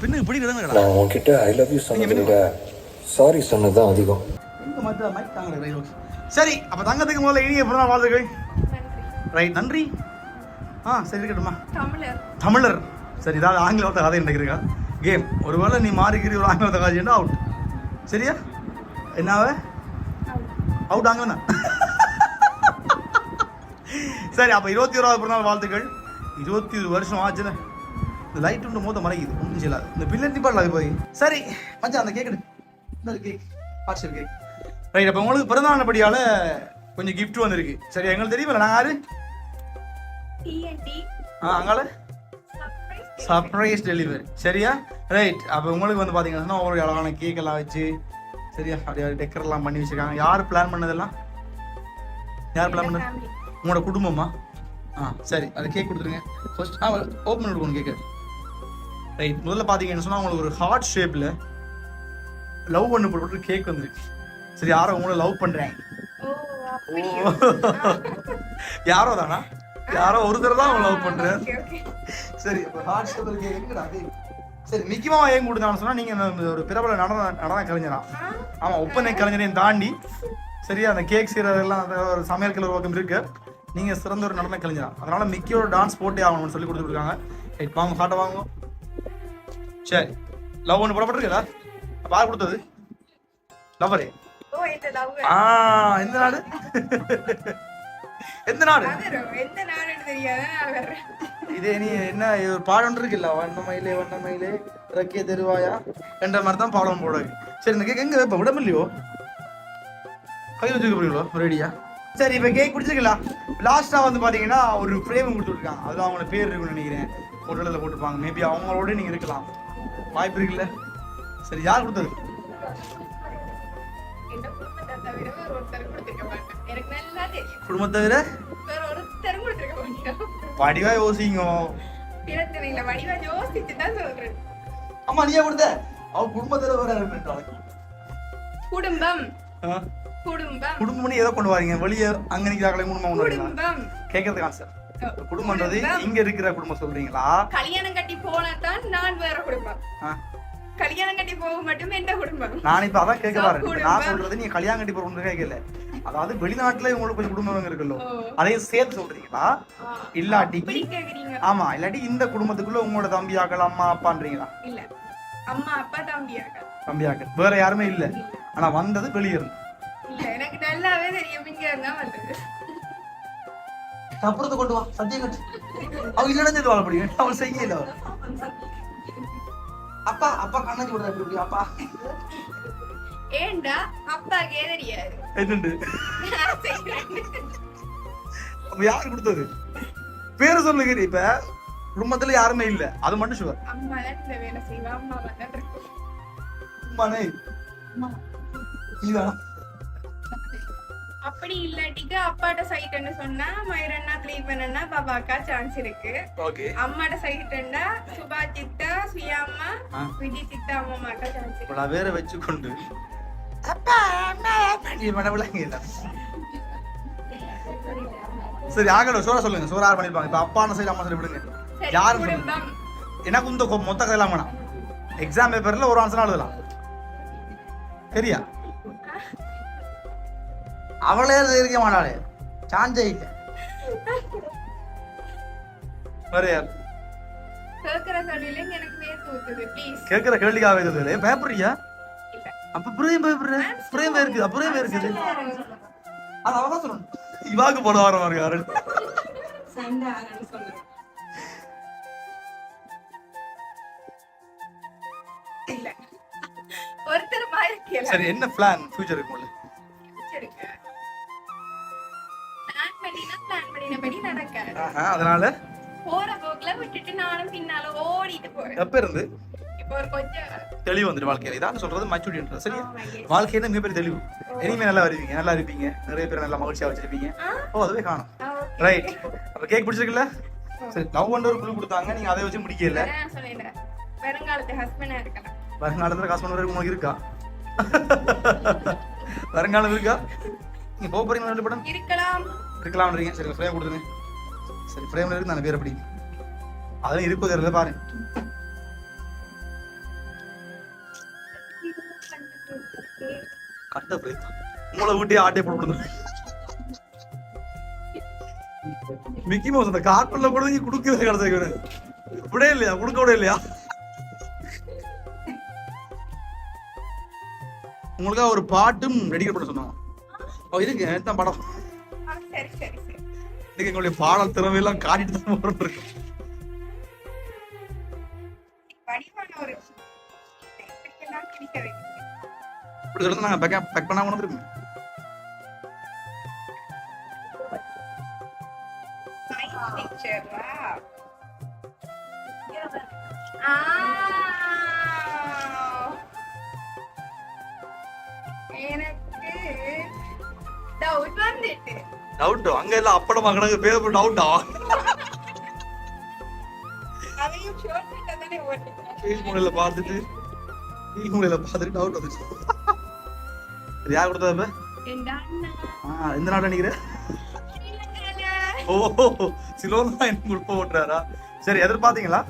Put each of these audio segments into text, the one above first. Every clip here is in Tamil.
பின்ன இப்படி கிடங்குடா நான் உன்கிட்ட ஐ லவ் யூ சொன்னதை சாரி அதிகம். தாங்களே ரைட் ஓகே சரி அப்ப தங்கத்துக்கு முதல்ல இனிய பிறநாள் வாழ்த்துக்கள். ரைட் நன்றி. ஆ சரி இருக்கட்டுமா தமிழர். தமிழர். சரி இதாவது ஆங்கிலத்தை கதை எனக்கு இருக்கா? கேம் ஒருவேளை நீ மாறிக்கிறீ ஒரு ஆங்கிலத்தை காய்ச்சின்னா அவுட் சரியா? என்னாவ? அவுட் ஆங்கிலம் தான் சரி அப்போ இருபத்தி ஓராவது பிறநாள் வாழ்த்துக்கள். இருபத்தி ஒரு வருஷம் ஆச்சுன்னு. இந்த லைட் ஒன்று மோத மறைக்குது ஒன்றும் செய்யலாது இந்த பில்லன் பாடல அது போய். சரி மச்சான் அந்த கேக் இந்த கேக் பார்சல் கேக் ரைட் அப்போ உங்களுக்கு படியால் கொஞ்சம் gift வந்திருக்கு. சரி எங்களுக்கு தெரியுமில்ல நான் யாரு? ஆ அங்கால சர்ப்ரைஸ் டெலிவரி சரியா? ரைட் அப்போ உங்களுக்கு வந்து பார்த்தீங்கன்னா ஒரு அழகான கேக் எல்லாம் வச்சு சரியா? அப்படியே டெக்கர்லாம் பண்ணி வச்சிருக்காங்க. யார் பிளான் பண்ணதெல்லாம்? யார் பிளான் பண்ணது? உங்களோட குடும்பமா? ஆ சரி அது கேக் கொடுத்துருங்க. ஃபர்ஸ்ட் ஆ ஓப்பன் கொடுக்கணும் கேக்கு ரைட் முதல்ல பார்த்தீங்கன்னு சொன்னால் உங்களுக்கு ஒரு ஹார்ட் ஷேப்பில் லவ் பண்ணு போட்டு கேக் வந்துருக்கு சரி யாரோ உங்களை லவ் பண்ணுறேன் யாரோ தானா? யாரோ ஒருத்தர் தான் லவ் பண்ணுறேன் சரி அப்போ ஹார்ட் ஷேப்பில் கேக் எங்கடா அது? சரி மாமா ஏன் கொடுத்தான்னு சொன்னா நீங்க இந்த ஒரு பிரபல நடன நடன கலைஞரா. ஆமா ஒப்பனை கலைஞரையும் தாண்டி சரியா அந்த கேக் செய்யறதெல்லாம் அந்த ஒரு சமையல் கலை பக்கம் இருக்கு. நீங்க சிறந்த ஒரு நடன கலைஞரா. அதனால மிக்கியோட டான்ஸ் போட்டே ஆகணும்னு சொல்லி கொடுத்துருக்காங்க வாங்க ஹார்ட்டை வாங்க சரி லவ் ஒன்று போடப்பட்டிருக்கா அப்ப யார் கொடுத்தது? லவ்வரே ஆ எந்த நாடு? எந்த நாடு? இதே நீ என்ன ஒரு பாடம் இருக்குல்ல வண்ணமயிலே வண்ணமயிலே இறக்கிய தெருவாயா? என்ற மாதிரி தான் பாடம் போட. சரி இந்த கேக் எங்க? வைப்ப விடம் இல்லையோ கையில் வச்சுக்க போறீங்களோ ரெடியா சரி இப்போ கேக் பிடிச்சிருக்கலாம் லாஸ்ட்டாக வந்து பார்த்தீங்கன்னா ஒரு ஃப்ரேம் கொடுத்துருக்காங்க. அதில் அவங்களோட பேர் இருக்குன்னு நினைக்கிறேன். ஒரு இடத்துல போட்டுருப்பாங்க மேபி அவங்களோட நீங்கள் இருக்கலாம். வாய்ப்பு இருக்குல்ல? சரி யார் கொடுத்தது? குடும்பத்தை தவிர? வடிவா யோசிங்க. வடிவா யோசிச்சு தான் சொல்றேன். அம்மா நீயே கொடுத்த. அவ குடும்பத்தில் இருந்துட்டாங்க குடும்பம். குடும்பம். குடும்பம்னு எதை கொண்டு வரீங்க வெளியே அங்க நிக்கிறாங்களே குடும்பம் கொண்டு வரீங்களா குடும்பம். கேட்கறது கான்செப்ட் குடும்பம்ன்றது இங்க இருக்கிற குடும்பம் சொல்றீங்களா? கல்யாணம் கட்டி போனதான் நான் வேற குடும்பம். கல்யாணம் கட்டி போக மட்டும் எந்த குடும்பம்? நான் இப்ப அதான் கேட்க வரேன் நான். சொல்றது நீங்க கல்யாணம் கட்டி போறோம்னு கேட்கல. அதாவது வெளிநாட்டுல உங்களுக்கு கொஞ்சம் குடும்பம் இருக்குல்லோ. அதையும் சேர்த்து சொல்றீங்களா. இல்லாட்டி ஆமா இல்லாட்டி இந்த குடும்பத்துக்குள்ள உங்களோட தம்பியாக்கள் அம்மா அப்பான்றீங்களா? இல்ல. அம்மா அப்பா தம்பியாக்க தம்பியாக்கள். வேற யாருமே இல்ல. ஆனா வந்தது வெளியே இருந்து. எனக்கு நல்லாவே தெரியும். இங்க இருந்தா வந்தது. அப்புறத்தை கொண்டு வா சத்தியம் கட்டு. அவ இல்லைன்னு வாழ முடியும். அவள் செய்யல. அப்பா அப்பா கண்ணாடி விடுற இப்படி? அப்பா. ஏண்டா அப்பாக்கே தெரியாது என்னண்டு யாரு கொடுத்தது? பேரு சொல்லுங்க இப்ப. குடும்பத்துல யாருமே இல்ல. அது மட்டும் சுவர் அம்மா வேலை அப்படி இல்லாட்டிக்கு அப்பாட்ட சைட்டுன்னு சொன்னா மயிரண்ணா திலீபனண்ணா பாபாக்கா சான்ஸ் இருக்கு. அம்மாட்ட சைட்டுண்டா சுபா சித்தா சுயாம்மா ஆ. விஜய் சித்தா அம்மாக்கா சான்ஸ் இருக்கு. வேற வச்சு கொண்டு அப்பா அம்மா நீ மனவிலங்க இல்ல சரி ஆகணும். சோறா சொல்லுங்க. சோறா யார் பண்ணிருப்பாங்க. இப்ப அப்பா சைடு அம்மா சைடு விடுங்க. சரி, யாரு எனக்கு இந்த கொ- மொத்த கதையெல்லாம் வேணாம். எக்ஸாம் பேப்பர்ல ஒரு ஆன்சர் எழுதலாம். சரியா? அவளே இருக்க மாட்டாளே. சாஞ்சே இல்ல வேற யார்? கேக்குற கேள்விக்காக இது பயப்படுறியா இல்ல. அப்ப புரியும் பயப்படுற? புரியும் இருக்குது அப்புறம் இருக்குது அது அவதான் சொல்லணும். இவாக்கு போட வர மாதிரி சரி என்ன பிளான் ஃபியூச்சருக்கு உங்களுக்கு பண்ணினபடி நடக்காது. அதனால? போற போக்குல விட்டுட்டு நானும் பின்னால ஓடிட்டு போறேன். எப்ப இருந்து தெளிவு வந்துட்டு வாழ்க்கையில. இதான் சொல்றது மெச்சூரிட்டின்றது சரியா. வாழ்க்கையில மிகப்பெரிய தெளிவு. இனிமே நல்லா வருவீங்க நல்லா இருப்பீங்க. நிறைய பேர் நல்லா மகிழ்ச்சியா வச்சிருப்பீங்க? ஓ அதுவே காணும். ரைட் அப்ப கேக் பிடிச்சிருக்குல்ல? சரி லவ் பண்ண ஒரு குழு கொடுத்தாங்க நீங்க அதை வச்சு முடிக்கல. வருங்காலத்து ஹஸ்பண்டா இருக்கலாம். வருங்காலத்துல காசு பண்ண உங்களுக்கு இருக்கா? வருங்காலம் இருக்கா? நீங்க போக போறீங்களா படம்? இருக்கலாம். இருக்கலாம்ன்றீங்க சரி ஃப்ரேம் கொடுத்துருங்க. சரி ஃப்ரேம்ல இருக்கு நான் பேர் எப்படி அதெல்லாம் இருக்கோ தெரியல பாருங்க கட்ட பிரேம் மூளை ஊட்டி ஆட்டே போட்டு மிக்கி மவுஸ் அந்த கார்ட்டூன்ல கூட நீங்க குடுக்கவே கிடச்சிருக்கணும் இப்படியே இல்லையா? குடுக்க விட இல்லையா? உங்களுக்காக ஒரு பாட்டும் ரெடி பண்ண சொன்னோம் ஓ இதுக்கு என்ன படம். சரி சரி சரி. எங்களுடைய பாடல் திறமையெல்லாம் காட்டிட்டு தான் இருக்கு வடிவான ஒரு இப்படி நாங்க பேக் பேக் பண்ணாம வந்துருக்கோம். எனக்கு டவுட் வந்துட்டு டவுட் அங்க எல்லாம் அப்படமா கிடக்கு பேர் டவுட்டா ஃபீல் மூலையில பார்த்துட்டு ஃபீல் மூலையில பார்த்துட்டு டவுட் வந்துச்சு. யார் கொடுத்தது இப்ப? எந்த நாடு ஸ்ரீலங்கால. ஓ சிலோன் தான் எனக்கு உட்ப ஓட்டுறாரா? சரி எதிர்பார்த்தீங்களா?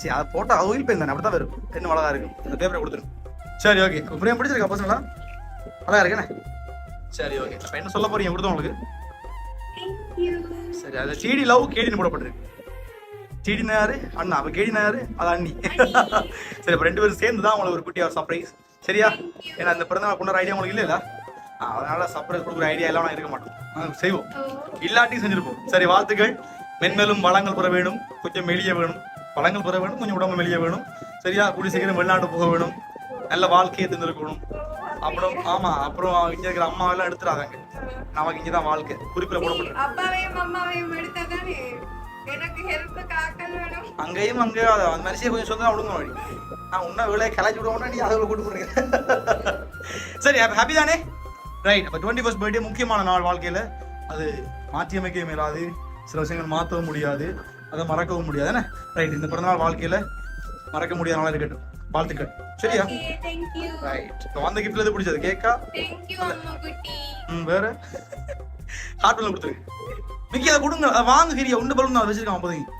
சரி அதை போட்டா ஆயில் பெயின் தானே அப்படிதான் வரும். என்ன அழகா இருக்கும். அந்த பேப்பரை கொடுத்துரும் சரி ஓகே பிரேம் பிடிச்சிருக்கா பசங்களா அழகா இருக்கேனே சரி ஓகே அப்ப என்ன சொல்ல போறீங்க? கொடுத்தோம் உங்களுக்கு? சரி அது டிடி லவ் கேடின்னு போடப்பட்டிருக்கு. டிடி நாயாரு அண்ணா அப்ப கேடி நாயாரு அது அண்ணி. சரி அப்ப ரெண்டு பேரும் சேர்ந்து தான் உங்களுக்கு ஒரு குட்டியா சர்ப்ரைஸ் சரியா ஏன்னா இந்த பிறந்த நாள் கொண்டாட ஐடியா உங்களுக்கு இல்லைல்ல? அதனால சர்ப்ரைஸ் கொடுக்குற ஐடியா எல்லாம் இருக்க மாட்டோம். செய்வோம். இல்லாட்டியும் செஞ்சிருப்போம். சரி வாழ்த்துக்கள். மென்மேலும் வளங்கள் பெற வேணும். கொஞ்சம் மெலிய வேணும். வளங்கள் பெற வேணும். கொஞ்சம் உடம்பு மெலிய வேணும். சரியா? கூடி சீக்கிரம் வெளிநாட்டு போக வேணும். நல்ல வாழ்க்கையை தந்திருக்கணும். அப்புறம் ஆமா அப்புறம் இங்க இருக்கிற அம்மா எல்லாம் எடுத்துடாதாங்க நமக்கு இங்கதான் வாழ்க்கை. குறிப்பில் போடப்பட்டிருக்கு. அப்பாவையும் அம்மாவையும் எடுத்தாதானே? எனக்கு ஹெல்ப் காக்கல் வேணும். அங்கேயும் அங்கே அந்த மனுஷியை கொஞ்சம் சொந்தம் விடுங்க வழி நான் உன்ன வேலையை கிளச்சி விடுவோம்னா நீ அதை கூட்டு போடுங்க சரி ஹாப்பி தானே? ரைட் அப்போ டுவெண்ட்டி ஃபஸ்ட் பர்த்டே முக்கியமான நாள் வாழ்க்கையில். அது மாற்றி அமைக்கவே மேலாது சில விஷயங்கள் மாற்றவும் முடியாது. அதை மறக்கவும் முடியாது. ரைட் இந்த பிறந்தநாள் வாழ்க்கையில் மறக்க முடியாத நாளாக இருக்கட்டும். வாழ்த்துக்கள். சரியா? ரைட் வந்த கிஃப்ட்ல எது பிடிச்சது? கேக்கா ம் வேற? ஹார்ட் கொடுத்துருங்க மிக்கி அதை கொடுங்க. வாங்க கிரியா உண்டு பலூன் நான் வச்சிருக்கேன் அப்போதைக்கு